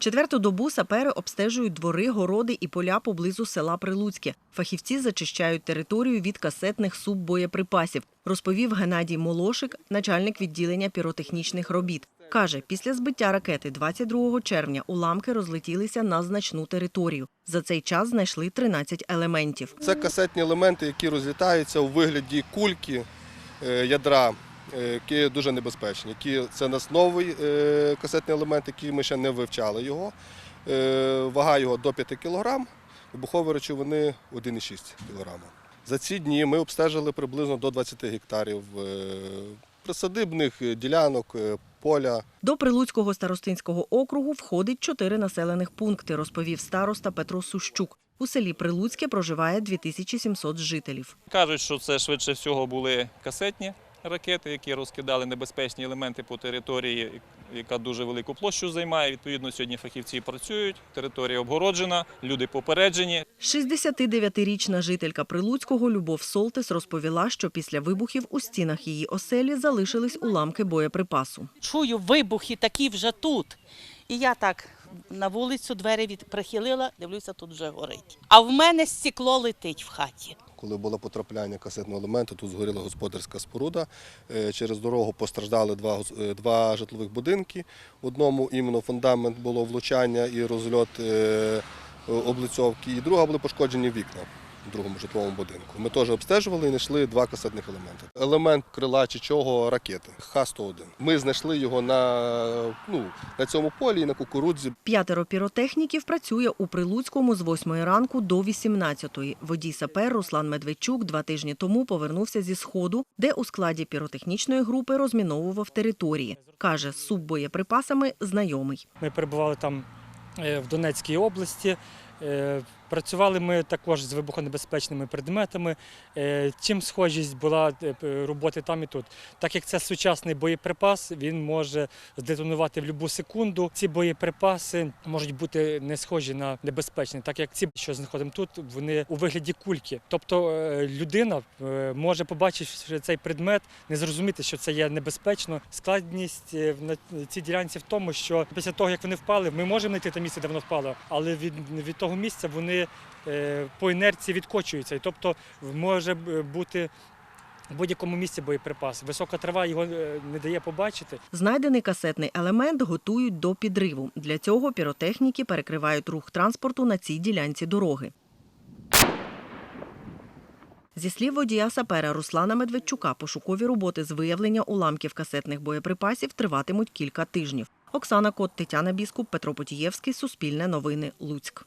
Четверту добу сапери обстежують двори, городи і поля поблизу села Прилуцьке. Фахівці зачищають територію від касетних суббоєприпасів, розповів Геннадій Молошик, начальник відділення піротехнічних робіт. Каже, після збиття ракети 22 червня уламки розлетілися на значну територію. За цей час знайшли 13 елементів. Це касетні елементи, які розлітаються у вигляді кульки е, ядра, які дуже небезпечні. Які це у нас новий е, касетний елемент, який ми ще не вивчали його. Е, Вага його до 5 кг, вибухові речовини 1,6 кг. За ці дні ми обстежили приблизно до 20 гектарів е, присадибних е, ділянок, е, поля. До Прилуцького старостинського округу входить чотири населених пункти, розповів староста Петро Сущук. У селі Прилуцьке проживає 2700 жителів. Кажуть, що це швидше всього були касетні ракети, які розкидали небезпечні елементи по території, яка дуже велику площу займає. Відповідно, сьогодні фахівці працюють, територія обгороджена, люди попереджені. 69-річна жителька Прилуцького Любов Солтис розповіла, що після вибухів у стінах її оселі залишились уламки боєприпасу. чую вибухи такі вже тут. І я так на вулицю двері від прихилила, дивлюся, тут вже горить. А в мене стекло летить в хаті. Коли було потрапляння касетного елементу, тут згоріла господарська споруда. Е, Через дорогу постраждали два, е, два житлових будинки. В одному іменно фундамент було влучання і розльот е, облицьовки, і друга були пошкоджені вікна в другому житловому будинку. Ми теж обстежували і знайшли два касетних елементи. Елемент крила чи чого ракети Х-101. Ми знайшли його на, ну, на цьому полі і на кукурудзі. П'ятеро піротехніків працює у Прилуцькому з 8 ранку до 18-ї. Водій сапер Руслан Медведчук два тижні тому повернувся зі сходу, де у складі піротехнічної групи розміновував території. Каже, з суббоєприпасами знайомий. Ми перебували там е, в Донецькій області. Е, Працювали ми також з вибухонебезпечними предметами. Е, Чим схожість була е, роботи там і тут. Так як це сучасний боєприпас, він може здетонувати в будь-яку секунду. Ці боєприпаси можуть бути не схожі на небезпечні, так як ці, що знаходимо тут, вони у вигляді кульки. Тобто людина може побачивши цей предмет, не зрозуміти, що це є небезпечно. Складність на цій ділянці в тому, що після того, як вони впали, ми можемо знайти те місце, де воно впало, але від, від того місця вони е, по інерції відкочуються. Тобто може бути в будь-якому місці боєприпас. Висока трава його е, не дає побачити. Знайдений касетний елемент готують до підриву. Для цього піротехніки перекривають рух транспорту на цій ділянці дороги. Зі слів водія сапера Руслана Медведчука, пошукові роботи з виявлення уламків касетних боєприпасів триватимуть кілька тижнів. Оксана Кот, Тетяна Біскуп, Петро Потієвський, Суспільне новини, Луцьк.